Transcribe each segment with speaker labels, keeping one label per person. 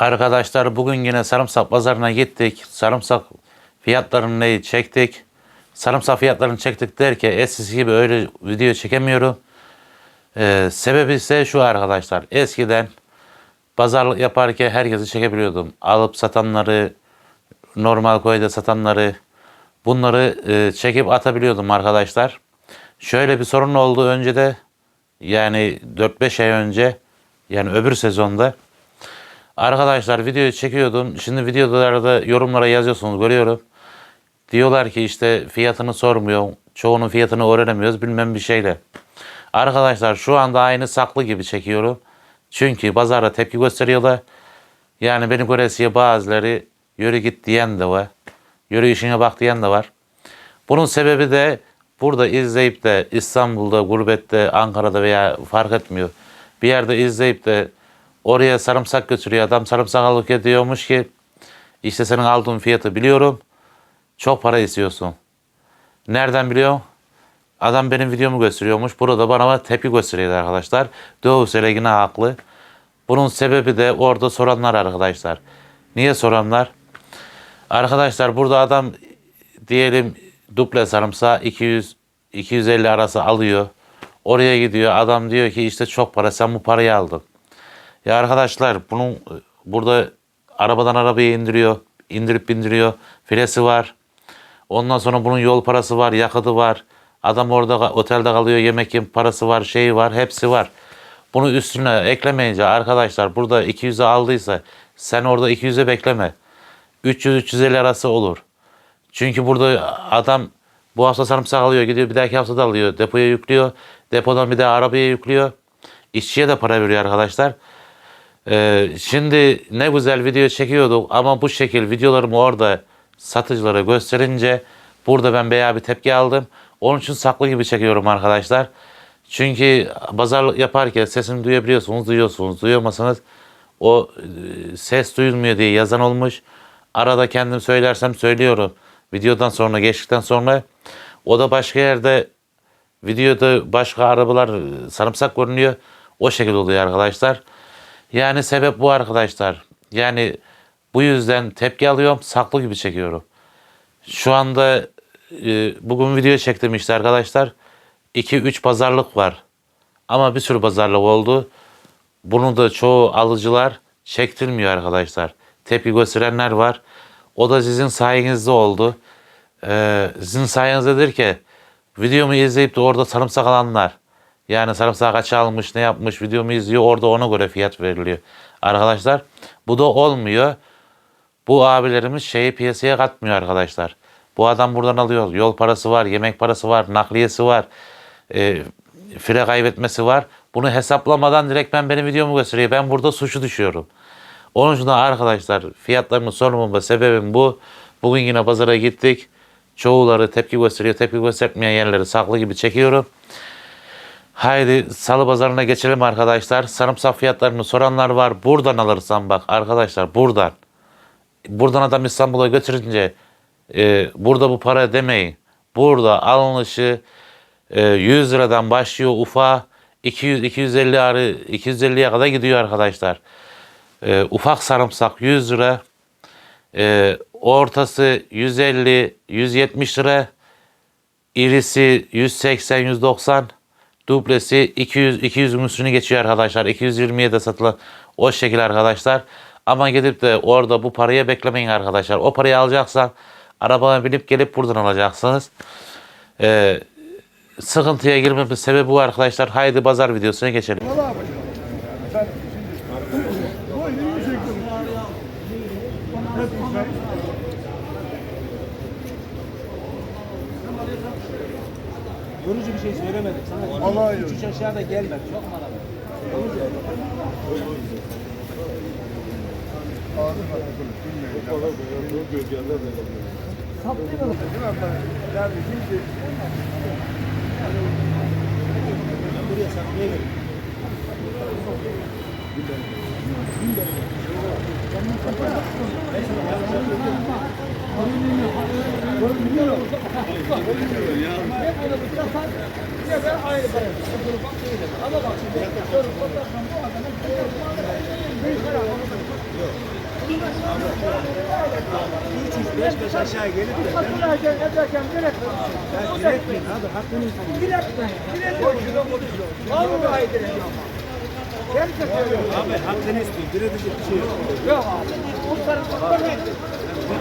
Speaker 1: Arkadaşlar bugün yine sarımsak pazarına gittik. Sarımsak fiyatlarını çektik. Sarımsak fiyatlarını çektik derken eskisi gibi öyle video çekemiyorum. Ee, sebebi ise şu arkadaşlar. Eskiden pazarlık yaparken herkesi çekebiliyordum. Alıp satanları, normal koyda satanları bunları e, çekip atabiliyordum arkadaşlar. Şöyle bir sorun oldu önce de yani 4-5 ay önce yani öbür sezonda Arkadaşlar videoyu çekiyordum. Şimdi videolarda yorumlara yazıyorsunuz görüyorum. Diyorlar ki işte fiyatını sormuyor. Çoğunun fiyatını öğrenemiyoruz bilmem bir şeyle. Arkadaşlar şu anda aynı saklı gibi çekiyorum. Çünkü pazarda tepki gösteriyorlar. Yani beni göresiye bazıları yürü git diyen de var. Yürü işine bak diyen de var. Bunun sebebi de burada izleyip de İstanbul'da, gurbette, Ankara'da veya fark etmiyor. Bir yerde izleyip de oraya sarımsak götürüyor. Adam sarımsak alıp diyormuş ki işte senin aldığın fiyatı biliyorum. Çok para istiyorsun. Nereden biliyor? Adam benim videomu gösteriyormuş. Burada bana tepki gösteriyor arkadaşlar. Doğu yine haklı. Bunun sebebi de orada soranlar arkadaşlar. Niye soranlar? Arkadaşlar burada adam diyelim duple sarımsağı 200 250 arası alıyor. Oraya gidiyor. Adam diyor ki işte çok para sen bu parayı aldın. Ya arkadaşlar bunun burada arabadan arabaya indiriyor. indirip bindiriyor. Filesi var. Ondan sonra bunun yol parası var, yakıtı var. Adam orada otelde kalıyor, yemek yem parası var, şeyi var, hepsi var. Bunu üstüne eklemeyince arkadaşlar burada 200'e aldıysa sen orada 200'e bekleme. 300-350 arası olur. Çünkü burada adam bu hafta sarımsak alıyor, gidiyor bir dahaki hafta da alıyor, depoya yüklüyor. Depodan bir daha arabaya yüklüyor. İşçiye de para veriyor arkadaşlar. Ee, şimdi ne güzel video çekiyorduk ama bu şekil videolarımı orada satıcılara gösterince burada ben bayağı bir tepki aldım. Onun için saklı gibi çekiyorum arkadaşlar. Çünkü pazarlık yaparken sesimi duyabiliyorsunuz, duyuyorsunuz. Duyamazsanız o e, ses duyulmuyor diye yazan olmuş. Arada kendim söylersem söylüyorum. Videodan sonra geçtikten sonra o da başka yerde videoda başka arabalar e, sarımsak görünüyor. O şekilde oluyor arkadaşlar. Yani sebep bu arkadaşlar. Yani bu yüzden tepki alıyorum. Saklı gibi çekiyorum. Şu anda e, bugün video çektim işte arkadaşlar. 2-3 pazarlık var. Ama bir sürü pazarlık oldu. Bunu da çoğu alıcılar çektirmiyor arkadaşlar. Tepki gösterenler var. O da sizin sayenizde oldu. Ee, sizin sayenizdedir ki videomu izleyip de orada sarımsak alanlar yani sarımsak kaça almış ne yapmış videomu izliyor orada ona göre fiyat veriliyor. Arkadaşlar bu da olmuyor. Bu abilerimiz şeyi piyasaya katmıyor arkadaşlar. Bu adam buradan alıyor. Yol parası var, yemek parası var, nakliyesi var. E, fire kaybetmesi var. Bunu hesaplamadan direkt ben benim videomu gösteriyor. Ben burada suçu düşüyorum. Onun için arkadaşlar fiyatlarımı sormama sebebim bu. Bugün yine pazara gittik. Çoğuları tepki gösteriyor. Tepki göstermeyen yerleri saklı gibi çekiyorum. Haydi salı pazarına geçelim arkadaşlar. Sarımsak fiyatlarını soranlar var. Buradan alırsan bak arkadaşlar buradan. Buradan adam İstanbul'a götürünce e, burada bu para demeyin. Burada alınışı e, 100 liradan başlıyor ufa 200 250 arı 250'ye kadar gidiyor arkadaşlar. E, ufak sarımsak 100 lira. E, ortası 150 170 lira. İrisi 180 190 dublesi 200 200'ün üstünü geçiyor arkadaşlar. 220'ye de satılan o şekil arkadaşlar. Ama gidip de orada bu paraya beklemeyin arkadaşlar. O parayı alacaksan arabaya binip gelip buradan alacaksınız. Ee, sıkıntıya girmemin sebebi bu arkadaşlar. Haydi pazar videosuna geçelim.
Speaker 2: Yorucu bir şey söylemedik sana.
Speaker 3: Allah
Speaker 2: Üç üç aşağıda gelme. Çok mu araba? Yorucu.
Speaker 3: Yani şimdi
Speaker 2: Buraya üç beş aşağı gelip de ben
Speaker 3: Ederken ederken direkt
Speaker 2: ya diretmeyin abi hakkını isteyin.
Speaker 3: diretmeyin. Diretmeyin. Vallahi diretmeyin. Gerçekten söylüyorum.
Speaker 2: Abi hakkını istiyor. Diretecek bir şey yok.
Speaker 3: Yok abi. Kurtarın kurtarın.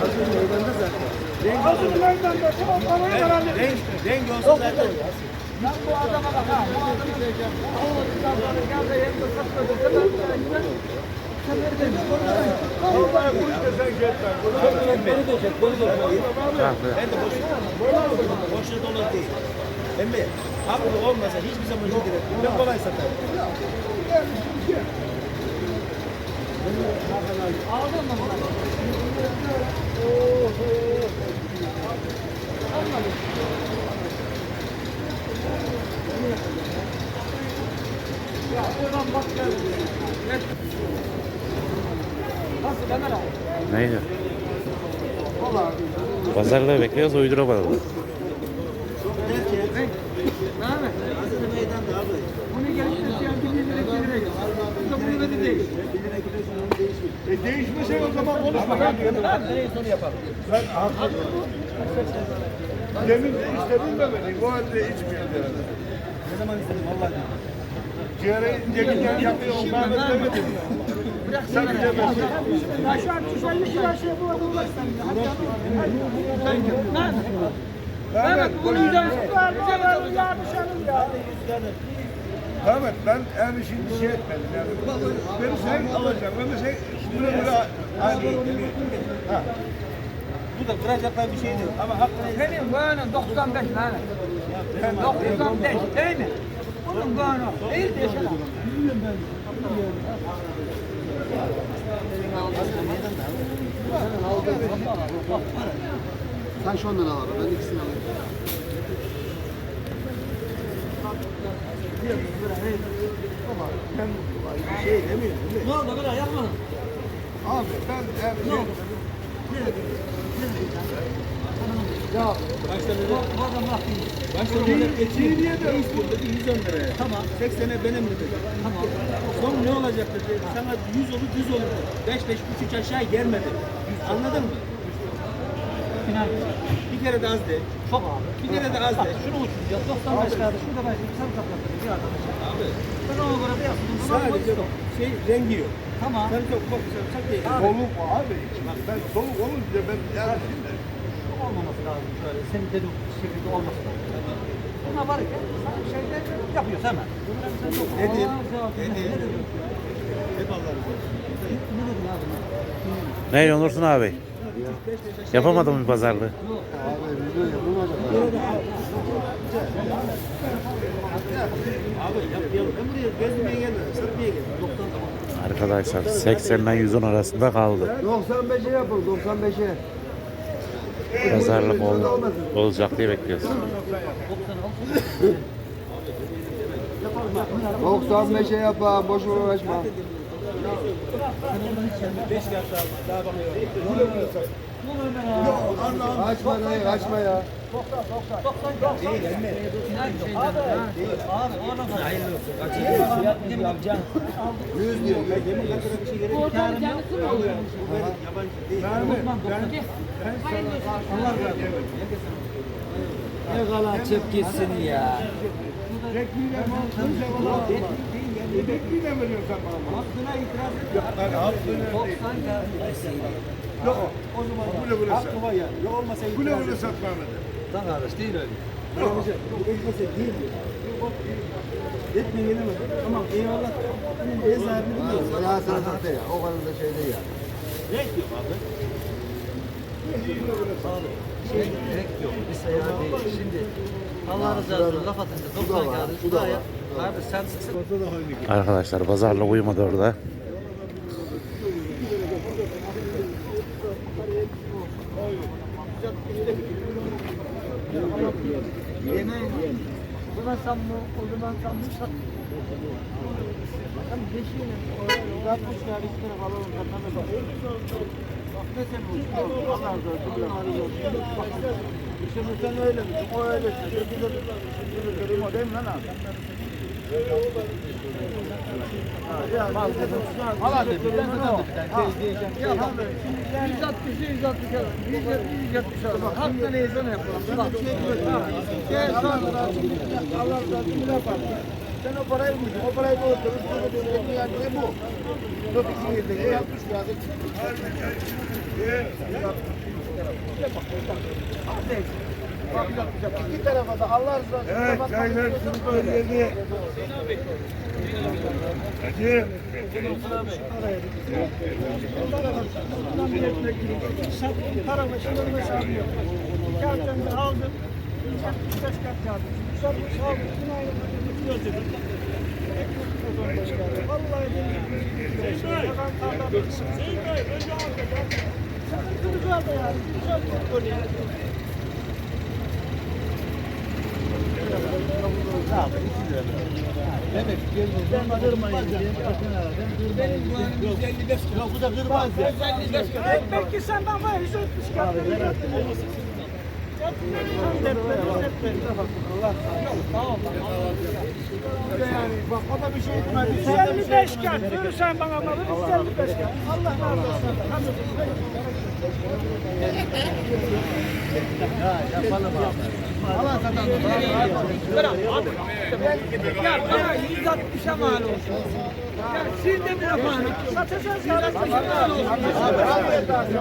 Speaker 2: Hazır meydanda zaten. Renk
Speaker 3: Hazır meydanda tamam parayı karanlık.
Speaker 2: renk, renk olsa zaten.
Speaker 3: Ben bu adama bak ha. Bu adamı diyeceğim. Gel de satmadı. Sen sen bu sen gitme.
Speaker 2: Beni de beni de çek.
Speaker 1: Ha, bu-
Speaker 2: Ben de boş, boşuna dolu değil. Emmi, haklı olmasa hiçbir zaman şu diretmem. Ben kolay satarım.
Speaker 3: Nasıl Ömer abi?
Speaker 1: Neydi? Pazarlığı bekliyoruz uyduramadık.
Speaker 2: Derken,
Speaker 3: Mehmet.
Speaker 2: hazır meydanda abi.
Speaker 3: Bunu gelip de siyah bir lira geliyor. Bu da bunu dedi değil.
Speaker 4: E değişmese o zaman konuşma. Ben,
Speaker 2: Nereye sonu yapalım?
Speaker 4: ben haklı. Demin de istedim de beni. Bu halde içmiyor yani.
Speaker 2: Ne zaman istedim vallahi.
Speaker 4: Ciğere incelikten yapıyor. Ondan da demedim. Sen bilemezsin.
Speaker 3: Ya şu an güzel bir şey bu adamlar sen. Evet, bunu güzel tutar. Bir şey alın ya.
Speaker 4: Ahmet ben yani şimdi şey etmedim yani. Beni sen alacağım. Ben de sen bunu aynı. Ha.
Speaker 2: Bu da kıracaklar bir şey değil. Ama hakkını
Speaker 3: Benim boyanım 95 lan. 95 değil mi? Bunun boyanı değil de yaşa lan.
Speaker 5: Sen şu ondan al abi. Ben ikisini alayım.
Speaker 2: bir şey demiyorum. değil mi?
Speaker 3: Ne oldu böyle yapmadın?
Speaker 4: Abi ben şey
Speaker 2: Başta dedi. Başta dedi. Geçiyi niye de dedi 110 liraya. Tamam. 80'e benim dedi. Tamam. Son ne olacak dedi. Sana 100 olur 100 olur. 5 5 3 3 aşağı gelmedi. Anladın mı? Bir kere de az de.
Speaker 3: Çok abi.
Speaker 2: Bir kere de az de.
Speaker 3: Şunu uçuracağız. 95 kağıdı. Şurada ben şimdi sen kapatın. Bir arkadaşım.
Speaker 2: Abi.
Speaker 3: Ben ona göre bir yaptım.
Speaker 2: Sadece şey rengi yok.
Speaker 3: Tamam.
Speaker 2: Sen çok çok güzel çok değil.
Speaker 4: soluk abi. Ben soluk olunca ben yani şimdi
Speaker 3: olmaması lazım şöyle. Senin dediğin şekilde olması lazım. Buna varken sen şeyde yapıyorsun hemen. Allah
Speaker 2: Dedim.
Speaker 3: Ne dedin?
Speaker 2: Hep Allah'ım.
Speaker 3: Ne dedin abi?
Speaker 1: Ne olursun abi? Yapamadım bir pazarlığı. Arkadaşlar 80 ile 110 arasında kaldı.
Speaker 5: 95'e yapın 95'e.
Speaker 1: Pazarlık ol, olacak diye bekliyoruz.
Speaker 5: 95'e yapın. Boş uğraşma.
Speaker 2: 5 kağıt daha, daha bakıyorum.
Speaker 5: Açma dayı açma ya.
Speaker 2: Değil emmi.
Speaker 3: Abi ona hayırlı olsun.
Speaker 2: Yapacağım.
Speaker 5: 100 diyor.
Speaker 2: Ben yemin kadar bir şey yok.
Speaker 3: Oradan kendisi mi oluyor?
Speaker 2: Yabancı değil.
Speaker 3: Osman dokunucu.
Speaker 6: Ne kadar çöp gitsin ya.
Speaker 4: Bekliyle mi? Bekliyle mi veriyorsun sen bana?
Speaker 2: Hakkına itiraz et.
Speaker 4: Yani hakkını değil. Yok.
Speaker 2: O zaman
Speaker 4: Güle güle
Speaker 2: hakkı
Speaker 4: sen.
Speaker 2: var ya. Yok olmasa
Speaker 4: Güle
Speaker 2: itiraz
Speaker 4: güle
Speaker 2: et.
Speaker 4: satma Ahmet'e.
Speaker 6: Lan kardeş değil öyle.
Speaker 2: Yok. Etmese değil diyor. Etme gelemez. Tamam eyvallah. Benim ev sahibini biliyoruz.
Speaker 5: Ya sana sahte ya. O kadar da şey değil ya.
Speaker 2: Renk yok abi.
Speaker 6: Şey gerek yok. Bir seyahat değil. Şimdi Allah razı olsun laf atınca
Speaker 5: Bu da
Speaker 6: 90
Speaker 5: var,
Speaker 6: kağıdı
Speaker 5: bu da var.
Speaker 6: Kardeş sen sıksın.
Speaker 1: Arkadaşlar pazarlık uyumadı orada.
Speaker 3: Buna sen bu, o zaman sen bu sat. Sen beşiğine, yapmış ya bir taraf alalım. Bak ne sen bu? Allah razı olsun. Allah razı olsun.
Speaker 4: Şimdi sen öyle misin? O öyle. Şimdi bir de o değil mi lan abi?
Speaker 3: Hala dedi. Ben de dedim. Ben diyeceğim. Ya abi. 160 160 170 alma. Hatta neyse ne yapalım. Bak şey Gel sonra Allah razı olsun. Sen o parayı mı? O parayı mı oturur? Yani ne bu? Çok iyi yedin. Ne yapmış ya? Bak bir dakika. İki tarafa da Allah razı olsun.
Speaker 4: Evet çaylar sınıfı geldi. Hacı.
Speaker 3: Paramı şunları satıyorum. Kağıtlarını aldım. 165 kart kağıdı. Satmış aldım. Bütün aynı götürdüm. Vallahi billahi. Adam tarladı. Sıkıntı güzeldi yani. Güzel bir konu yani. Ben kırmayın diye bakın abi. Benim bu 155 kilo. Bu da kırmaz ya. 155 kilo. Belki sen bana var 160 kilo. Yani bak o da bir şey etmedi. 155 kart. Dur sen bana malı 155 kart. Allah razı olsun. Allah kazandı. Bırak abi. Ya bana 160'a mal olsun. Ya siz de bir efendim. Satacağız 160'a mal olsun.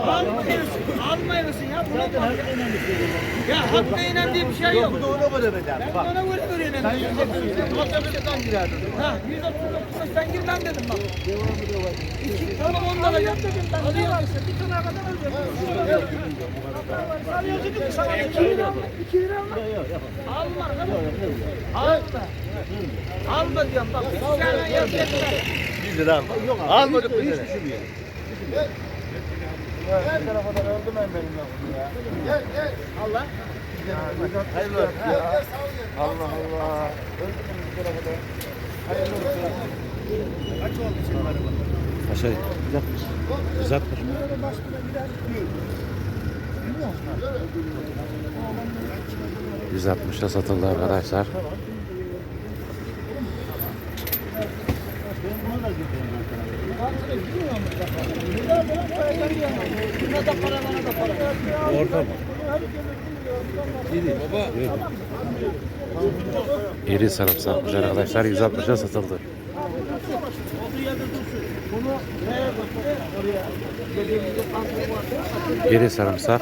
Speaker 3: Almayasın. Almayasın ya. Buna bak. Ya hakkı inen diye bir şey yok. Bu da ona göre bedel. Ben ona göre vereyim. Sen 160'dan girerdin. Ha 160'dan sen girmem dedim bak. Tamam ondan da yap dedim ben. Bir tane kadar alıyorum. Alıyorsun ki sana 2 lira alma. 2 lira alma. Alma arkadaşım. Alma. Alma diyorum bak. Bir tane yeter.
Speaker 5: 100 lira alma. Almadık hiç düşünmüyor.
Speaker 3: Her tarafa da öldüm ben benim lafım ya. Gel gel. Allah.
Speaker 5: Hayırlı olsun.
Speaker 3: Gel gel gel.
Speaker 5: Allah Allah.
Speaker 3: Öldüm bir tarafa da. Hayırlı olsun.
Speaker 4: Kaç oldu senin araba?
Speaker 1: Aşağı 160. 160.
Speaker 3: Böyle başkına gider.
Speaker 1: 160'a satıldı arkadaşlar. Orada mı? İri sarımsakmış arkadaşlar 160'a satıldı. İri sarımsak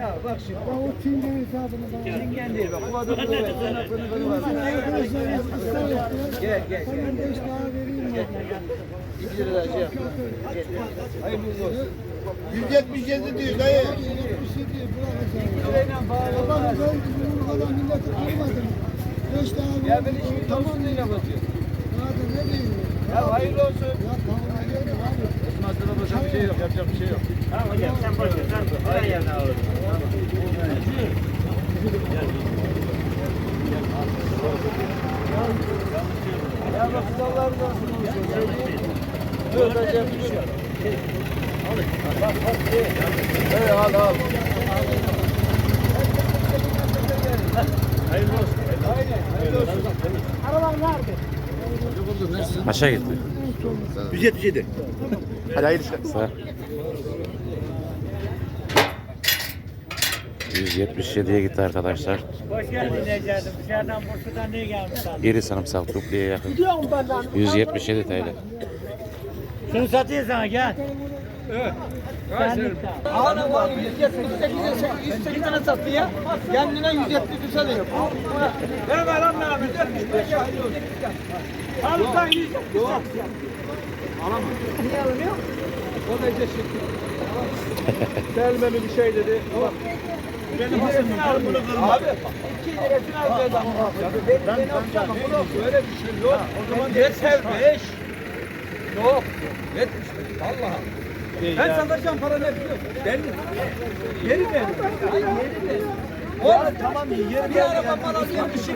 Speaker 5: Ya
Speaker 3: bak şimdi. Ya o çingen hesabını bana. Çingen değil bak. Bu adamın da tırnaklarını bana var. Gel gel gel. Ben 5 daha vereyim mi?
Speaker 5: 2 lira şey yap. Hayırlı olsun.
Speaker 4: 177 diyor dayı.
Speaker 3: 77 bırakacağım. Adamı ben bizim kadar milleti kırmadım. 5 daha vereyim.
Speaker 5: Ya ben.
Speaker 3: Daha da ne diyeyim?
Speaker 5: Ya hayırlı olsun. Masada başka bir şey yok. Yapacak bir şey yok. Tamam hocam sen boş ver. Sen ver yerine alırım.
Speaker 3: Ya bak Allah razı olsun. Öğreteceğim bir şey yok.
Speaker 5: Evet al al.
Speaker 3: Araban nerede?
Speaker 1: Aşağı gitti.
Speaker 5: 177. Hadi hayırlı işler.
Speaker 1: Sağ. 177'ye gitti arkadaşlar.
Speaker 7: Hoş geldin Necati. Dışarıdan Bursa'dan niye geldin?
Speaker 1: İri sarımsak dupliye yakın.
Speaker 3: Diyorum ben lan.
Speaker 1: 177 TL.
Speaker 7: Şunu satayım sana gel.
Speaker 3: Ağanın var 178'e 108 tane sattı ya. Kendine 170 alıyor.
Speaker 7: Ver ver lan bana. 175 ya. Al sen 170 sat.
Speaker 3: Niye alınıyor?
Speaker 2: O da işte Selmemi bir şey dedi. Bak,
Speaker 4: Benim hakkımı al bunu.
Speaker 2: Abi iki liresini al bedava. Beni beni alacağım. Yok öyle bir şey yok. O zaman yeter beş. Yok. Yetmiş. Vallahi. Ben satacağım para ne biliyor musun? Ben Geri ver. Ay geri ver. Oğlum tamam yeri bir araba para alıyor bir şey.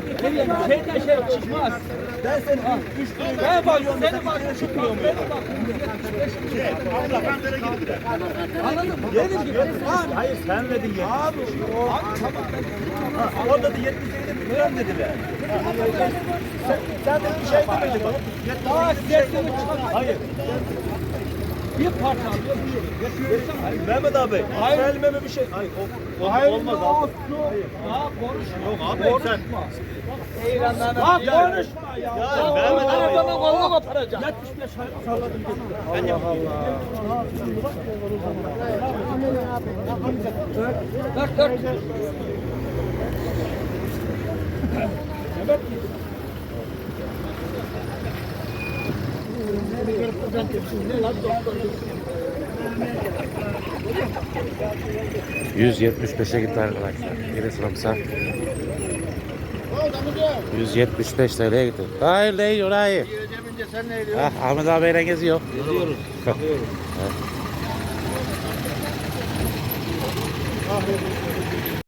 Speaker 2: Şeyden şey çıkmaz. Ben seni üç. Ben bakıyorum seni bakıyorum çıkmıyor mu?
Speaker 5: Abla ben nereye gidip
Speaker 2: Anladın mı? Yerim gibi. Abi.
Speaker 4: Hayır sen verdin ya.
Speaker 2: Abi. Abi tamam.
Speaker 4: Orada da 70 lira falan dediler. Sen, sen de bir şey demedin bak.
Speaker 2: Daha sesini çıkartmak.
Speaker 4: Hayır.
Speaker 2: Bir parça alıyor bir şey.
Speaker 4: Hayır Mehmet abi. Hayır. Elime bir şey. Hayır. O, o,
Speaker 2: Hayır
Speaker 4: olmaz abi.
Speaker 2: olsun. Daha konuşma.
Speaker 4: Yok abi sen.
Speaker 2: Konuşma. Daha konuşma ya.
Speaker 4: Ya Mehmet abi.
Speaker 2: Arabamı koluna koparacağım. 75 salladım gitti.
Speaker 4: Allah Allah.
Speaker 2: Dört dört.
Speaker 1: %175'e gitti arkadaşlar. Biri sarımsak. 175 TL'ye gitti. Hayır değil orayı. Ah, Ahmet abiyle geziyor.
Speaker 4: Geziyoruz.
Speaker 1: Evet.